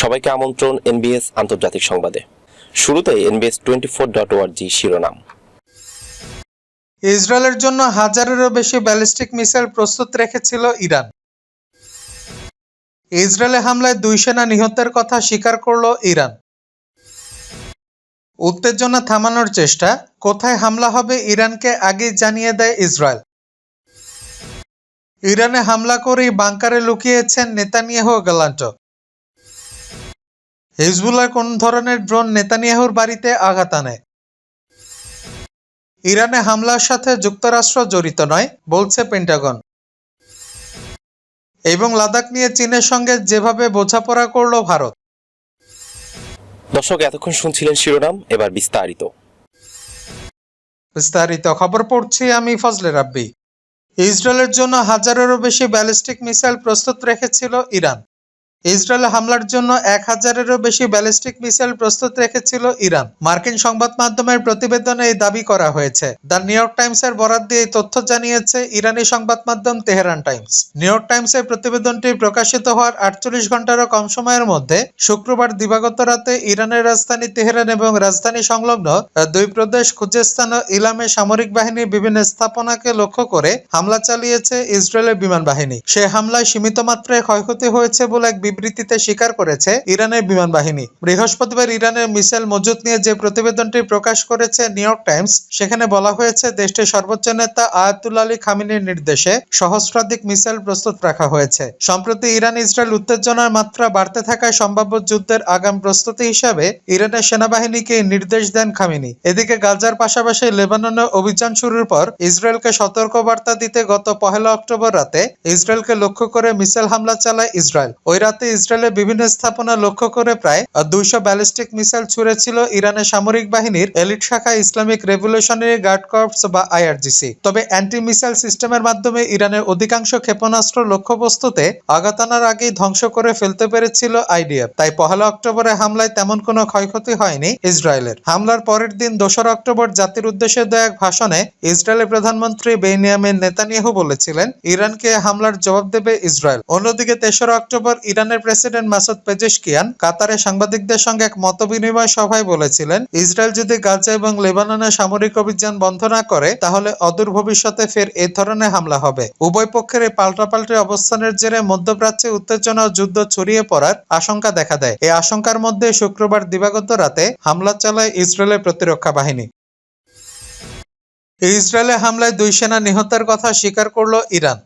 সবাইকে আমন্ত্রণ এনবিএস আন্তর্জাতিক সংবাদে। শুরুতে এনবিএস টোয়েন্টি ফোর ডট ওয়ার্জি শিরোনাম। ইসরায়েলের জন্য হাজারেরও বেশি ব্যালিস্টিক মিসাইল প্রস্তুত রেখেছিল ইরান। ইসরায়েলে হামলায় দুই সেনা নিহতের কথা স্বীকার করল ইরান। উত্তেজনা থামানোর চেষ্টা, কোথায় হামলা হবে ইরানকে আগেই জানিয়ে দেয় ইসরায়েল। ইরানে হামলা করেই বাংকারে লুকিয়েছেন নেতানিয়াহু ও গালান্টো। হিজবুল্লাহ কোন ধরনের ড্রোন নেতানিয়াহুর বাড়িতে আঘাত আনে? ইরানে হামলার সাথে যুক্তরাষ্ট্র জড়িত নয় বলছে পেন্টাগন এবং লাদাখ নিয়ে চীনের সঙ্গে যেভাবে বোঝাপড়া করল ভারত। দর্শক এতক্ষণ শুনছিলেন শিরোনাম এবার বিস্তারিত। বিস্তারিত খবর পড়ছি আমি ফজলে রাব্বি। ইসরায়েলের জন্য হাজারেরও বেশি ব্যালিস্টিক মিসাইল প্রস্তুত রেখেছিল ইরান। ইসরায়েল হামলার জন্য এক হাজারেরও বেশি ব্যালিস্টিক মিসাইল প্রস্তুত রেখেছিল ইরান। মার্কিন সংবাদ মাধ্যমের প্রতিবেদনে এই দাবি করা হয়েছে। দ্য নিউ ইয়র্ক টাইমসের বরাত দিয়ে তথ্য জানিয়েছে ইরানি সংবাদ মাধ্যম তেহরান টাইমস। নিউ ইয়র্ক টাইমসের প্রতিবেদনটি প্রকাশিত হওয়ার আটচল্লিশ ঘন্টারও কম সময়ের মধ্যে শুক্রবার দিবাগত রাতে ইরানের রাজধানী তেহরান এবং রাজধানী সংলগ্ন দুই প্রদেশ খুজেস্তান ও ইলামে সামরিক বাহিনীর বিভিন্ন স্থাপনাকে লক্ষ্য করে হামলা চালিয়েছে ইসরায়েলের বিমান বাহিনী। সে হামলায় সীমিত মাত্রায় ক্ষয়ক্ষতি হয়েছে বলে এক বিবৃতিতে স্বীকার করেছে ইরানের বিমান বাহিনী। বৃহস্পতিবার ইরানের মিসাইল মজুত নিয়ে যে প্রতিবেদনটি প্রকাশ করেছে নিউ ইয়র্ক টাইমস, সেখানে বলা হয়েছে দেশটির সর্বোচ্চ নেতা আয়াতুল্লা আলী খামিনের নির্দেশে সহস্রাধিক মিসাইল প্রস্তুত রাখা হয়েছে। সম্প্রতি ইরান ইসরায়েল উত্তেজনার মাত্রা বাড়তে থাকায় সম্ভাব্য যুদ্ধের আগাম প্রস্তুতি হিসাবে ইরানের সেনাবাহিনীকে নির্দেশ দেন খামিনি। এদিকে গাজার পাশাপাশি লেবাননে অভিযান শুরুর পর ইসরায়েলকে সতর্কবার্তা দিতে গত পহেলা অক্টোবর রাতে ইসরায়েলকে লক্ষ্য করে মিসাইল হামলা চালায় ইসরায়েল। ওই রাতে ইসরায়েলের বিভিন্ন স্থাপনা লক্ষ্য করে প্রায় দুইশো ব্যালিস্টিক মিসাইল ছুড়েছিল ইরানের সামরিক বাহিনীর এলিট শাখা ইসলামিক রেভলিউশনারি গার্ড কর্পস বা আইআরজিসি। তবে অ্যান্টি মিসাইল সিস্টেমের মাধ্যমে ইরানের অধিকাংশ ক্ষেপণাস্ত্র লক্ষ্যবস্তুতে আঘাত আনার আগেই ধ্বংস করে ফেলতে পেরেছিল আইডিএফ। তাই পহেলা অক্টোবরে হামলায় তেমন কোনো ক্ষয়ক্ষতি হয়নি ইসরায়েলের। হামলার পরের দিন দোসরা অক্টোবর জাতির উদ্দেশ্যে দেওয়া এক ভাষণে ইসরায়েলের প্রধানমন্ত্রী বেনিয়ামিন নেতানিয়াহু বলেছিলেন, ইরানকে হামলার জবাব দেবে ইসরায়েল। অন্যদিকে তেসরা অক্টোবর ইরানের প্রেসিডেন্ট মাসুদ পেজেশকিয়ান কাতারে সাংবাদিকদের সঙ্গে এক মতবিনিময় সভায় বলেছিলেন, ইসরায়েল যদি গাজা এবং লেবাননে সামরিক অভিযান বন্ধ না করে, তাহলে অদূর ভবিষ্যতে ফের এ ধরনের হামলা হবে। উভয় পক্ষের এই পাল্টাপাল্টি অবস্থানের জেরে মধ্যপ্রাচ্যে উত্তেজনা ও যুদ্ধ ছড়িয়ে পড়ার আশঙ্কা দেখা দেয়। এই আশঙ্কার মধ্যে শুক্রবার দিবাগত রাতে হামলা চালায় ইসরায়েলের প্রতিরক্ষা বাহিনী। ইসরায়েলে হামলায় দুই সেনা নিহতের কথা স্বীকার করল ইরান।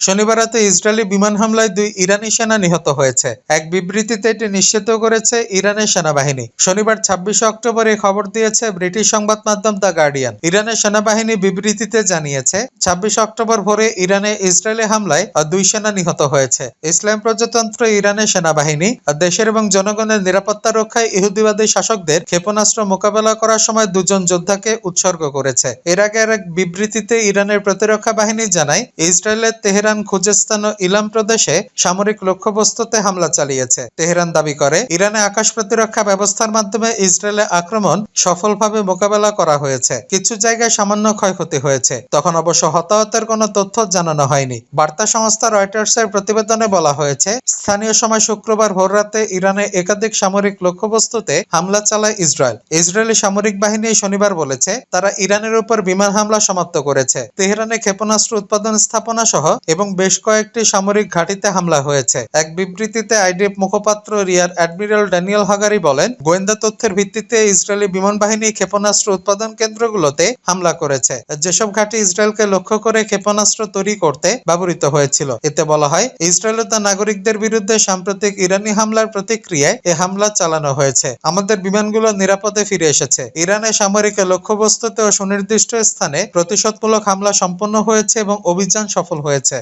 শনিবার রাতে ইসরায়েলি বিমান হামলায় দুই ইরানি সেনা নিহত হয়েছে। এক বিবৃতিতে এটি নিশ্চিত করেছে ইরানের সেনাবাহিনী। শনিবার ছাব্বিশে অক্টোবর এই খবর দিয়েছে ব্রিটিশ সংবাদ মাধ্যম দ্য গার্ডিয়ান। ইরানের সেনাবাহিনী বিবৃতিতে জানিয়েছে, ছাব্বিশে অক্টোবর ভোরে ইরানে ইসরায়েলি হামলায় দুই সেনা নিহত হয়েছে। ইসলাম প্রজাতন্ত্র ইরানের সেনাবাহিনী, দেশের এবং জনগণের নিরাপত্তা রক্ষায় ইহুদিবাদী শাসকদের ক্ষেপণাস্ত্র মোকাবেলা করার সময় দুজন যোদ্ধাকে উৎসর্গ করেছে। এর আগে এক বিবৃতিতে ইরানের প্রতিরক্ষা বাহিনী জানায়, ইসরায়েলের তেহরান খুজেস্তান ও ইলাম প্রদেশে সামরিক লক্ষ্যবস্তুতে হামলা চালিয়েছে। তেহরান দাবি করে, ইরানে আকাশ প্রতিরক্ষা ব্যবস্থার মাধ্যমে ইসরায়েলের আক্রমণ সফলভাবে মোকাবেলা করা হয়েছে। কিছু জায়গায় সামান্য ক্ষয়ক্ষতি হয়েছে। তখন অবশ্য হতাহতের কোনো তথ্য জানানো হয়নি। বার্তা সংস্থা রয়টার্সের প্রতিবেদনে বলা হয়েছে, স্থানীয় সময় শুক্রবার ভোররাতে ইরানে একাধিক সামরিক লক্ষ্যবস্তুতে হামলা চালায় ইসরায়েল। ইসরায়েলি সামরিক বাহিনী শনিবার বলেছে, তারা ইরানের উপর বিমান হামলা সমাপ্ত করেছে। তেহরানে ক্ষেপণাস্ত্র উৎপাদন স্থাপনা সহ এবং বেশ কয়েকটি সামরিক ঘাঁটিতে হামলা হয়েছে। এক বিবৃতিতে আইডিএফ মুখপাত্র রিয়ার অ্যাডমিরাল ড্যানিয়েল হাগারি বলেন, গোয়েন্দা তথ্যের ভিত্তিতে ইসরায়েলি বিমান বাহিনী ক্ষেপণাস্ত্র উৎপাদন কেন্দ্রগুলোতে হামলা করেছে। যেসব ঘাঁটি ইসরায়েলকে লক্ষ্য করে ক্ষেপণাস্ত্র তৈরি করতে ব্যবহৃত হয়েছিল। এতে বলা হয় ইসরায়েলের তার নাগরিকদের বিরুদ্ধে সাম্প্রতিক ইরানি হামলার প্রতিক্রিয়ায় এ হামলা চালানো হয়েছে। আমাদের বিমানগুলো নিরাপদে ফিরে এসেছে। ইরানের সামরিক লক্ষ্যবস্তুতে ও সুনির্দিষ্ট স্থানে প্রতিশোধমূলক হামলা সম্পন্ন হয়েছে এবং অভিযান সফল হয়েছে।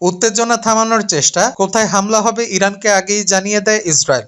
উত্তেজনা থামানোর চেষ্টা। কোথায় হামলা হবে ইরানকে আগেই জানিয়ে দেয় ইসরায়েল।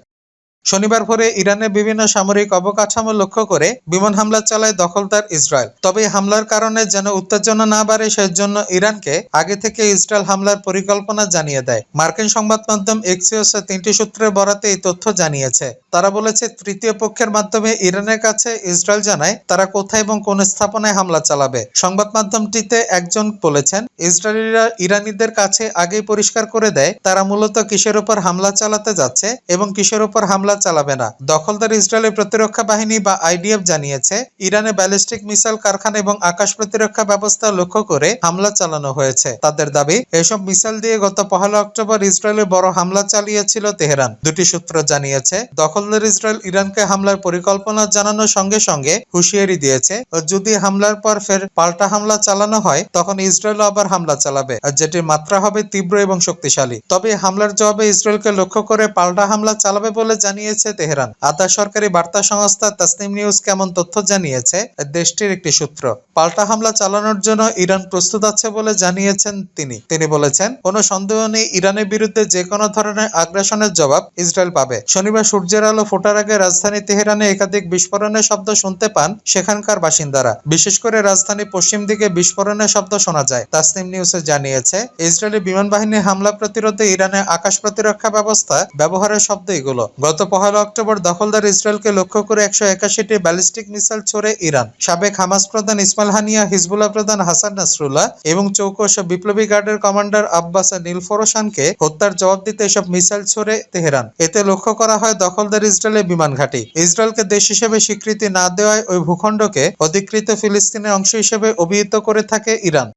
শনিবার ভোরে ইরানের বিভিন্ন সামরিক অবকাঠামো লক্ষ্য করে বিমান হামলা চালায় দখলদার ইসরায়েল। তবে হামলার কারণে যেন উত্তেজনা না বাড়ে, সেজন্য ইরানকে আগে থেকে ইসরায়েল হামলার পরিকল্পনা জানিয়ে দেয়। মার্কিন সংবাদ মাধ্যম এক্সিওসে তিনটি সূত্রে বরাতে এই তথ্য জানিয়েছে। তারা বলেছে, তৃতীয় পক্ষের মাধ্যমে ইরানের কাছে ইসরায়েল জানায় তারা কোথায় এবং কোন স্থাপনায় হামলা চালাবে। সংবাদ মাধ্যমটিতে একজন বলেছেন, ইসরায়েলিরা ইরানিদের কাছে আগেই পরিষ্কার করে দেয়, তারা মূলত কিসের উপর হামলা চালাতে যাচ্ছে এবং কিসের উপর হামলা চালাবে না। দখলদার ইসরায়েলের প্রতিরক্ষা বাহিনী বা আইডিএফ জানিয়েছে, ইরানে ব্যালিস্টিক মিসাইল কারখানা এবং আকাশ প্রতিরক্ষা ব্যবস্থা লক্ষ্য করে হামলা চালানো হয়েছে। তাদের দাবি, এসব মিসাইল দিয়ে গত পহেলা অক্টোবর ইসরায়েলে বড় হামলা চালিয়েছিল তেহরান। দুটি সূত্র জানিয়েছে, দখলদার ইসরায়েল ইরানকে হামলার পরিকল্পনা জানানোর সঙ্গে সঙ্গে হুঁশিয়ারি দিয়েছে, যদি হামলার পর ফের পাল্টা হামলা চালানো হয়, তখন ইসরায়েল আবার হামলা চালাবে যেটির মাত্রা হবে তীব্র এবং শক্তিশালী। তবে হামলার জবাবে ইসরায়েলকে লক্ষ্য করে পাল্টা হামলা চালাবে বলে জানিয়েছে তেহরান। আধা সরকারি বার্তা সংস্থা তাসনিম নিউজ কেমন তথ্য জানিয়েছে দেশটির একটি সূত্র। পাল্টা হামলা চালানোর জন্য ইরান প্রস্তুত আছে বলে জানিয়েছেন তিনি। তিনি বলেছেন, কোনো সন্দেহ নেই ইরানের বিরুদ্ধে যে কোনো ধরনের আগ্রাসনের জবাব ইসরায়েল পাবে। শনিবার সূর্যের আলো ফোটার আগে রাজধানী তেহরানে একাধিক বিস্ফোরণের শব্দ শুনতে পান সেখানকার বাসিন্দারা। বিশেষ করে রাজধানী পশ্চিম দিকে বিস্ফোরণের শব্দ শোনা যায়। তাসনিম নিউজে জানিয়েছে, ইসরায়েলি বিমান বাহিনীর হামলা প্রতিরোধে ইরানের আকাশ প্রতিরক্ষা ব্যবস্থা ব্যবহারের শব্দ এগুলো। গত পহেলা অক্টোবর দখলদার ইসরায়েলকে লক্ষ্য করে একশো একাশিটি ব্যালিস্টিক মিসাইল ছোড়ে ইরান। সাবেক হামাস প্রধান ইসমাইল হানিয়া, হিজবুল্লাহ প্রধান হাসান নাসরুল্লাহ এবং চৌকস বিপ্লবী গার্ডের কমান্ডার আব্বাস নীলফরোশানকে হত্যার জবাব দিতে এসব মিসাইল ছোড়ে তেহরান। এতে লক্ষ্য করা হয় দখলদার ইসরায়েলের বিমান ঘাঁটি। ইসরায়েলকে দেশ হিসেবে স্বীকৃতি না দেওয়ায় ওই ভূখণ্ডকে অধিকৃত ফিলিস্তিনের অংশ হিসেবে অভিহিত করে থাকে ইরান।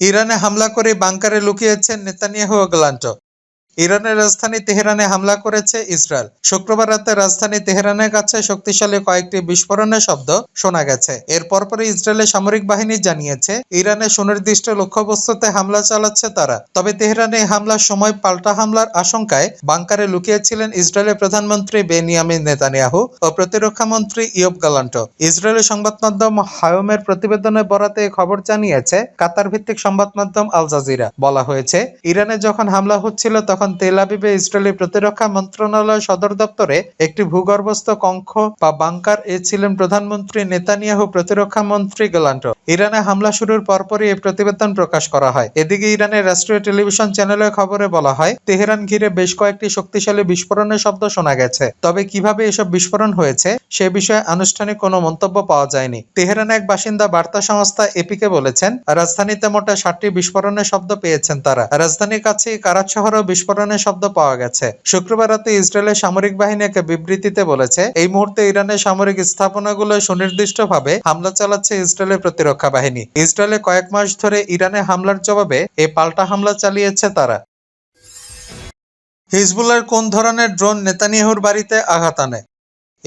ইরানে হামলা করে বাংকারে লুকিয়েছেন নেতানিয়াহু গ্লান্ট। ইরানের রাজধানী তেহরানে হামলা করেছে ইসরায়েল। শুক্রবার রাতে রাজধানী তেহরানের কাছে শক্তিশালী কয়েকটি বিস্ফোরণের শব্দ শোনা গেছে। এর পরপরই ইসরায়েলের সামরিক বাহিনী জানিয়েছে, ইরানের সুনির্দিষ্ট লক্ষ্যবস্তুতে হামলা চালাচ্ছে তারা। তবে তেহরানে হামলার সময় পাল্টা হামলার আশঙ্কায় বাংকারে লুকিয়েছিলেন ইসরায়েলের প্রধানমন্ত্রী বেনিয়ামিন নেতানিয়াহু ও প্রতিরক্ষা মন্ত্রী ইয়ব গালান্ট। ইসরায়েলের সংবাদ মাধ্যম হায়মের প্রতিবেদনে বরাতে খবর জানিয়েছে কাতার ভিত্তিক সংবাদ মাধ্যম আল জাজিরা। বলা হয়েছে, ইরানে যখন হামলা হচ্ছিল তখন তেল আবিবে ইসরায়েলি প্রতিরক্ষা মন্ত্রণালয় সদর দপ্তরে একটি ভূগর্ভস্থ কক্ষ বা বাংকার এ ছিলেন প্রধানমন্ত্রী নেতানিয়াহু প্রতিরক্ষা মন্ত্রী গেলান্ট। ইরানে হামলা শুরুর পরপরই এই প্রতিবেদন প্রকাশ করা হয়। এদিকে ইরানের রাষ্ট্রীয় টেলিভিশন চ্যানেলের খবরে বলা হয়, তেহরান ঘিরে বেশ কয়েকটি শক্তিশালী বিস্ফোরণের শব্দ শোনা গেছে। তবে কীভাবে এসব বিস্ফোরণ হয়েছে, সে বিষয়ে আনুষ্ঠানিক কোনো মন্তব্য পাওয়া যায়নি। তেহরান এক বাসিন্দা বার্তা সংস্থা এপিকে বলেছেন, রাজধানীতে মোটা ষাটটি বিস্ফোরণের শব্দ পেয়েছেন তারা। রাজধানীর কাছে কারাত শহরেও বিস্ফোরণের শব্দ পাওয়া গেছে। শুক্রবার রাতে ইসরায়েলের সামরিক বাহিনী এক বিবৃতিতে বলেছে, এই মুহূর্তে ইরানের সামরিক স্থাপনাগুলো সুনির্দিষ্টভাবে হামলা চালাচ্ছে ইসরায়েলের প্রতিরক্ষা বাহিনী। ইসরায়েলে কয়েক মাস ধরে ইরানে হামলার জবাবে এ পাল্টা হামলা চালিয়েছে তারা। হিজবুল্লার কোন ধরনের ড্রোন নেতানিয়াহুর বাড়িতে আঘাত আনে?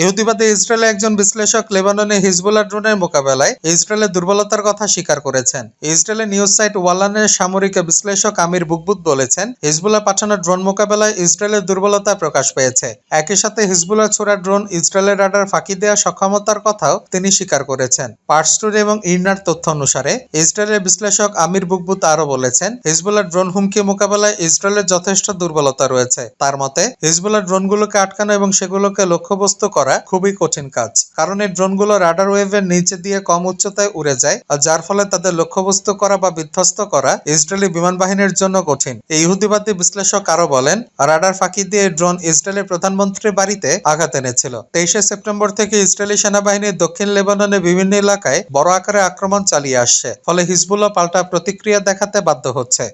ইহুদিবাদী ইসরায়েলে একজন বিশ্লেষক লেবাননে হিজবুল্লাহ ড্রোনের মোকাবেলায় ইসরায়েলের দুর্বলতার কথা স্বীকার করেছেন। ইসরায়েলের নিউজ সাইট ওয়ালানের সামরিক বিশ্লেষক আমির বুকবুত বলেছেন, হিজবুল্লাহ পাঠানো ড্রোন মোকাবেলায় ইসরায়েলের দুর্বলতা প্রকাশ পেয়েছে। একই সাথে হিজবুল্লাহ ছোড়া ড্রোন ইসরায়েলের রাডার ফাঁকি দেওয়ার সক্ষমতার কথাও তিনি স্বীকার করেছেন। পার্সটুর এবং ইরনার তথ্য অনুসারে, ইসরায়েলের বিশ্লেষক আমির বুকবুত আরও বলেছেন, হিজবুল্লাহ ড্রোন হুমকি মোকাবেলায় ইসরায়েলের যথেষ্ট দুর্বলতা রয়েছে। তার মতে, হিজবুল্লাহ ড্রোনগুলোকে আটকানো এবং সেগুলোকে লক্ষ্যবস্তু করা খুবই কঠিন কাজ। কারণ এই ড্রোনগুলো রাডার ওয়েভের নিচে দিয়ে কম উচ্চতায় উড়ে যায়, আর যার ফলে তাদের লক্ষ্যবস্তু করা বা বিধ্বস্ত করা ইসরায়েলি বিমান বাহিনীর জন্য কঠিন। এই ইহুদিবাদী বিশ্লেষক আরও বলেন, রাডার ফাঁকি দিয়ে ড্রোন ইসরায়েলের প্রধানমন্ত্রীর বাড়িতে আঘাত এনেছিল। তেইশে সেপ্টেম্বর থেকে ইসরায়েলি সেনাবাহিনী দক্ষিণ লেবাননের বিভিন্ন এলাকায় বড় আকারে আক্রমণ চালিয়ে আসছে, ফলে হিজবুল্লাহ পাল্টা প্রতিক্রিয়া দেখাতে বাধ্য হচ্ছে।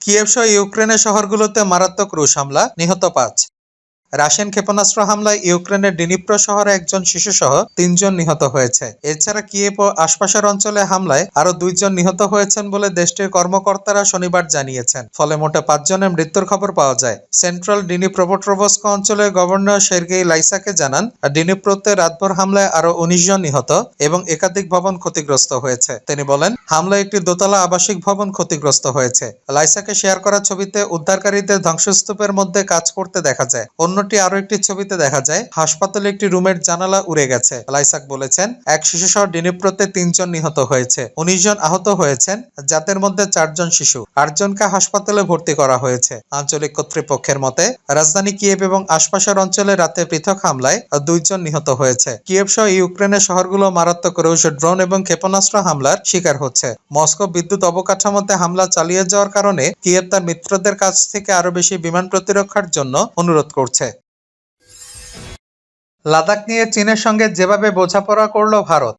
কিয়েভ সহ ইউক্রেনের শহরগুলোতে মারাত্মক রুশ হামলা, নিহত পাঁচ। রাশিয়ান ক্ষেপণাস্ত্র হামলায় ইউক্রেনের ডিনিপ্রো শহরে একজন শিশুসহ তিনজন নিহত হয়েছে। এছাড়া কিয়েভ ও আশপাশের অঞ্চলে হামলায় আরও দুইজন নিহত হয়েছেন বলে দেশটির কর্মকর্তারা শনিবার জানিয়েছেন। ফলে মোটে পাঁচজনের মৃত্যুর খবর পাওয়া যায়। সেন্ট্রাল ডিনিপ্রোপোট্রোভস্ক অঞ্চলের গভর্নর সের্গেই লাইসাকে জানান, ডিনিপ্রোতে রাতভর হামলায় আরও উনিশ জন নিহত এবং একাধিক ভবন ক্ষতিগ্রস্ত হয়েছে। তিনি বলেন, হামলায় একটি দোতলা আবাসিক ভবন ক্ষতিগ্রস্ত হয়েছে। লাইসাকে শেয়ার করা ছবিতে উদ্ধারকারীদের ধ্বংসস্তূপের মধ্যে কাজ করতে দেখা যায়। অন্য অন্যটি আরও একটি ছবিতে দেখা যায়। হাসপাতালে একটি রুমের জানালা উড়ে গেছে। লাইসাক বলেছেন, এক শিশু শিশুসহ ডিনিপ্রোতে তিনজন নিহত হয়েছে। উনিশ জন আহত হয়েছেন যাদের মধ্যে চারজন শিশু। আটজনকে হাসপাতালে ভর্তি করা হয়েছে। আঞ্চলিক কর্তৃপক্ষের মতে, রাজধানী কিয়েভ এবং আশপাশের অঞ্চলে রাতে পৃথক হামলায় দুইজন নিহত হয়েছে। কিয়েভ সহ ইউক্রেনের শহরগুলো মারাত্মক রৌষ ড্রোন এবং ক্ষেপণাস্ত্র হামলার শিকার হচ্ছে। মস্কো বিদ্যুৎ অবকাঠামোতে হামলা চালিয়ে যাওয়ার কারণে কিয়েভ তার মিত্রদের কাছ থেকে আরও বেশি বিমান প্রতিরক্ষার জন্য অনুরোধ করছে। লাদাখ নিয়ে চীনের সঙ্গে যেভাবে বোঝাপড়া করল ভারত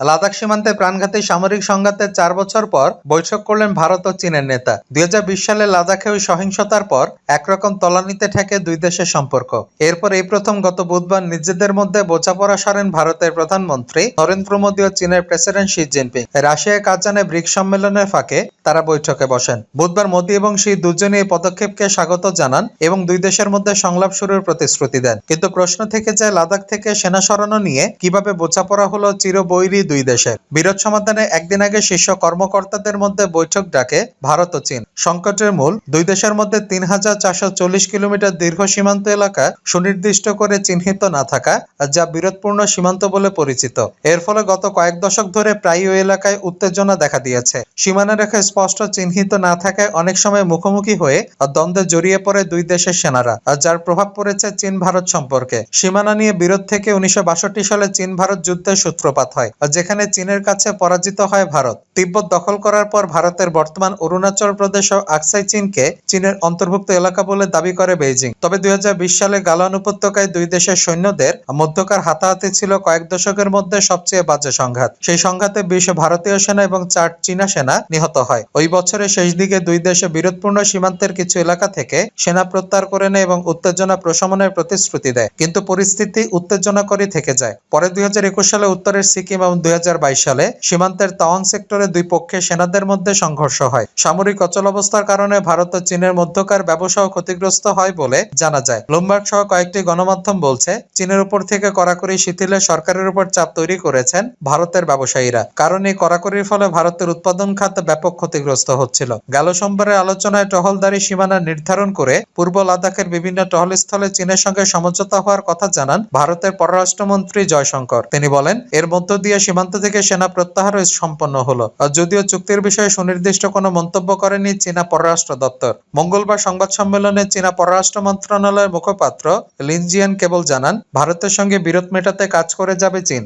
লাদাখ সীমান্তে প্রাণঘাতী সামরিক সংঘাতের চার বছর পর বৈঠক করলেন ভারত ও চীনের নেতা। দুই হাজার বিশ সালে লাদাখে ওই সহিংসতার পর একরকম তলানিতে ঠেকে দুই দেশের সম্পর্ক। এরপর এই প্রথম গত বুধবার নিজেদের মধ্যে বোঝাপড়া সারেন ভারতের প্রধানমন্ত্রী নরেন্দ্র মোদী ও চীনের প্রেসিডেন্ট শি জিনপিং। রাশিয়ায় কাজানে ব্রিক্স সম্মেলনের ফাঁকে তারা বৈঠকে বসেন। বুধবার মোদী এবং শি দুজনেই এই পদক্ষেপকে স্বাগত জানান এবং দুই দেশের মধ্যে সংলাপ শুরুর প্রতিশ্রুতি দেন। কিন্তু প্রশ্ন থেকে যায়, লাদাখ থেকে সেনা সরানো নিয়ে কীভাবে বোঝাপড়া হলো চিরবৈরী দুই দেশের। বিরোধ সমাধানে একদিন আগে শীর্ষ কর্মকর্তাদের মধ্যে বৈঠক ডাকে ভারত ও চীন। সংকটের মূল, দুই দেশের মধ্যে তিন হাজার চারশো চল্লিশ কিলোমিটার দীর্ঘ সীমান্ত এলাকা সুনির্দিষ্ট করে চিহ্নিত না থাকা, যা বিরোধপূর্ণ সীমান্ত বলে পরিচিত। এর ফলে গত কয়েক দশক ধরে প্রায় ওই এলাকায় উত্তেজনা দেখা দিয়েছে। সীমানা রেখা স্পষ্ট চিহ্নিত না থাকায় অনেক সময় মুখোমুখি হয়ে দ্বন্দ্বে জড়িয়ে পড়ে দুই দেশের সেনারা, যার প্রভাব পড়েছে চীন ভারত সম্পর্কে। সীমানা নিয়ে বিরোধ থেকে উনিশশো বাষট্টি সালে চীন ভারত যুদ্ধের সূত্রপাত হয় যেখানে চীনের কাছে পরাজিত হয় ভারত। তিব্বত দখল করার পর ভারতের বর্তমান অরুণাচল প্রদেশ ও আকসাই চীনকে চীনের অন্তর্ভুক্ত এলাকা বলে দাবি করে বেইজিং। তবে দুই হাজার বিশ সালে গালান উপত্যকায় দুই দেশের সৈন্যদের মধ্যকার হাতাহাতি ছিল কয়েক দশকের মধ্যে সবচেয়ে বাজে সংঘাত। সেই সংঘাতে বিশ ভারতীয় সেনা এবং চার চীনা সেনা নিহত হয়। ওই বছরের শেষ দিকে দুই দেশে বিরোধপূর্ণ সীমান্তের কিছু এলাকা থেকে সেনা প্রত্যাহার করে নেয় এবং উত্তেজনা প্রশমনের প্রতিশ্রুতি দেয়। কিন্তু পরিস্থিতি উত্তেজনাকরই থেকে যায়। পরে দুই হাজার একুশ সালে উত্তরের সিকিম এবং দুই হাজার বাইশ সালে সীমান্তের তাওয়াং সেক্টরে দুই পক্ষের সেনাদের মধ্যে সংঘর্ষ হয়। সামরিক অচলাবস্থার কারণে ভারত ও চীনের মধ্যকার ব্যবসাও ক্ষতিগ্রস্ত হয় বলে জানা যায়। লুমবার্গ সহ কয়েকটি গণমাধ্যম বলছে, চীনের উপর থেকে কড়াকড়ি শিথিলে সরকারের উপর চাপ তৈরি করেছেন ভারতের ব্যবসায়ীরা। কারণ এই কড়াকড়ির ফলে ভারতের উৎপাদন খাত ব্যাপক ক্ষতিগ্রস্ত হচ্ছিল। গেল সোমবারের আলোচনায় টহলদারি সীমানা নির্ধারণ করে পূর্ব লাদাখের বিভিন্ন টহলস্থলে চীনের সঙ্গে সমঝোতা হওয়ার কথা জানান ভারতের পররাষ্ট্রমন্ত্রী জয়শঙ্কর। তিনি বলেন, এর মধ্য দিয়ে সীমান্ত থেকে সেনা প্রত্যাহার সম্পন্ন হলো। যদিও চুক্তির বিষয়ে সুনির্দিষ্ট কোনো মন্তব্য করেনি চীনা পররাষ্ট্র দপ্তর। মঙ্গলবার সংবাদ সম্মেলনে চীনা পররাষ্ট্র মন্ত্রণালয়ের মুখপাত্র লিনজিয়ান কেবল জানান, ভারতের সঙ্গে বিরোধ মেটাতে কাজ করে যাবে চীন।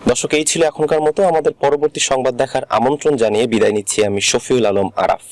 দর্শক, এই ছিল এখনকার মতো। আমাদের পরবর্তী সংবাদ দেখার আমন্ত্রণ জানিয়ে বিদায় নিচ্ছি আমি শফিউল আলম আরাফ।